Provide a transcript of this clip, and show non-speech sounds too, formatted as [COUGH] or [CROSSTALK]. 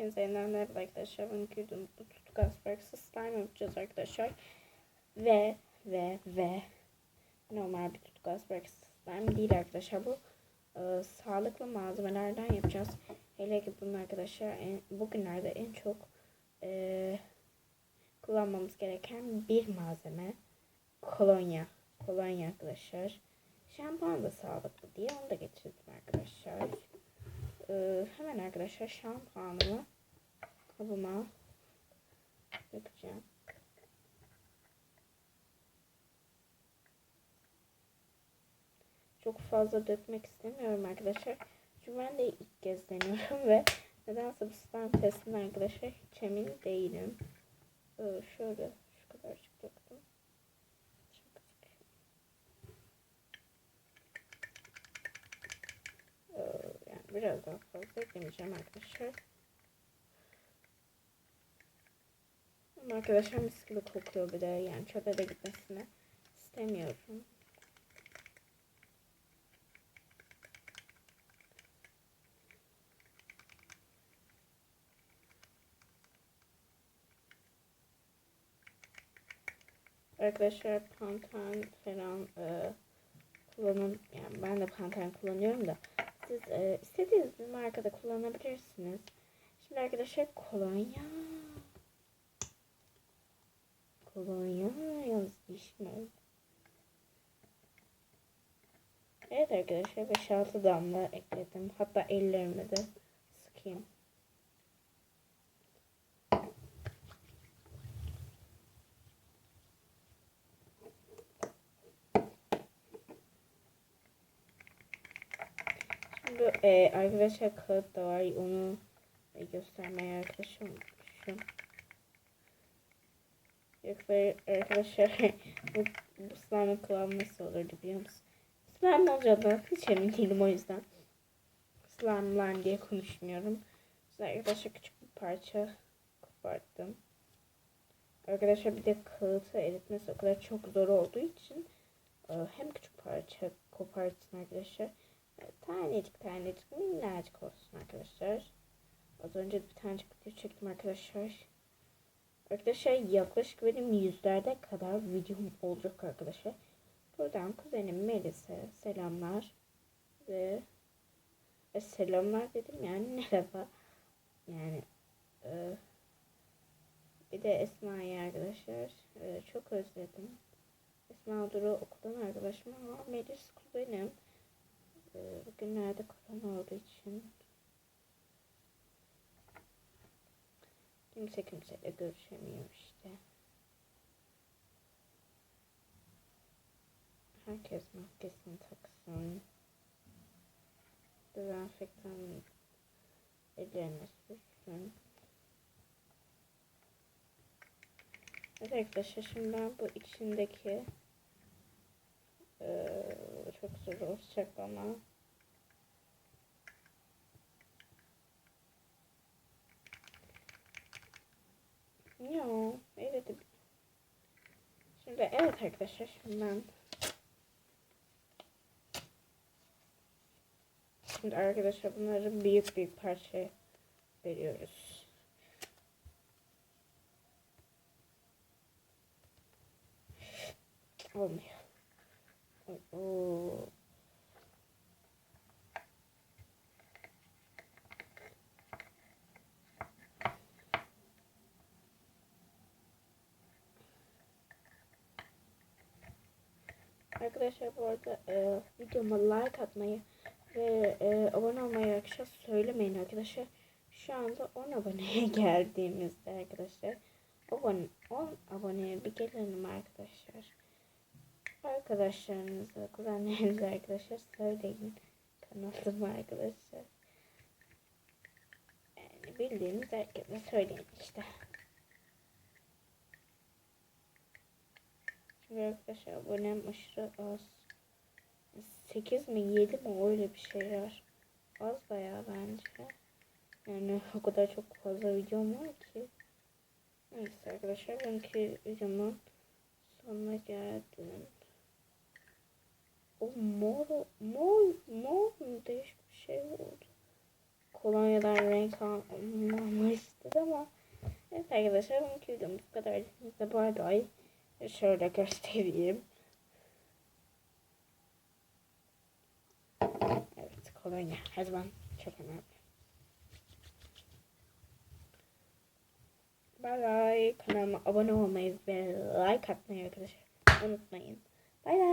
Hepinize yeniden merhaba arkadaşlar. Ben girdim. Bu tutku asparksı slime yapacağız arkadaşlar. Ve ve ve normal bir tutku asparksı slime değil arkadaşlar. Bu e, sağlıklı malzemelerden yapacağız. Hele ki bunun arkadaşlar en, bugünlerde en çok e, kullanmamız gereken bir malzeme kolonya. Kolonya arkadaşlar. Şampuan da sağlıklı diye onu da getirdim arkadaşlar. Ee, hemen arkadaşlar şampuanımı kabıma dökeceğim. Çok fazla dökmek istemiyorum arkadaşlar. Çünkü ben de ilk kez deniyorum [LAUGHS] ve nedense bu slime testinde arkadaşlar hiç emin değilim. Ee, şöyle şu kadarcık döktüm. Ee, yani biraz daha fazla eklemeyeceğim arkadaşlar. Arkadaşlar mis gibi kokuyor bir de yani çöpe de gitmesini istemiyorum. Arkadaşlar pantan falan e, kullanın yani ben de pantan kullanıyorum da siz e, istediğiniz bir markada kullanabilirsiniz. Şimdi arkadaşlar kolonya. Kolonya yalnız dişim oldu. Evet arkadaşlar 5-6 damla ekledim. Hatta ellerime de sıkayım. Şimdi e, arkadaşlar kağıt da var. Onu göstermeye arkadaşım. Yoksa arkadaşlar [LAUGHS] bu, bu slime'ın kıvamı nasıl olurdu biliyor musun? Slime olacağından hiç emin değilim o yüzden. Slime lime diye konuşmuyorum. Size arkadaşlar küçük bir parça koparttım. Arkadaşlar bir de kağıtı eritmesi o kadar çok zor olduğu için e, hem küçük parça koparttım arkadaşlar. Tanecik tanecik minnacık olsun arkadaşlar. Az önce bir tanecik video çektim arkadaşlar. Arkadaşlar yaklaşık benim yüzlerde kadar videom olacak arkadaşlar. Buradan kuzenim Melis'e selamlar. Ve e, selamlar dedim yani [LAUGHS] merhaba. Yani e, bir de Esma'yı arkadaşlar e, çok özledim. Esma Duru okuldan arkadaşım ama Melis kuzenim. Bugünlerde korona olduğu için kimse kimseyle görüşemiyor işte. Herkes maskesini taksın. Dezenfektan ellerine sürsün. Arkadaşlar şimdi ben bu içindeki çok zor olacak ama Yo, evet. Şimdi evet arkadaşlar şimdi ben Şimdi arkadaşlar bunları büyük büyük parça veriyoruz. Olmuyor. Arkadaşlar bu arada e, videoma like atmayı ve e, abone olmayı arkadaşlar söylemeyin arkadaşlar. Şu anda 10 aboneye [LAUGHS] geldiğimizde arkadaşlar 10, 10 aboneye bir gelelim arkadaşlar. Arkadaşlarınıza, kuzenlerinize arkadaşlar söyleyin. Kanalıma arkadaşlar. Yani bildiğiniz herkese söyleyin işte. Şimdi arkadaşlar abonem aşırı az. 8 mi 7 mi öyle bir şeyler. Az bayağı bence. Yani o kadar çok fazla videom var ki. Neyse arkadaşlar benimki videomun sonuna geldim. O mor, mor, mor mu değişik bir şey oldu. kolonyadan renk almamı istedi ama evet arkadaşlar bugünkü videomuz bu kadar. Hepinize bay bay. Şöyle göstereyim. Evet kolonya her zaman çok önemli. Bay bay. Kanalıma abone olmayı ve like atmayı arkadaşlar unutmayın. Bay bay.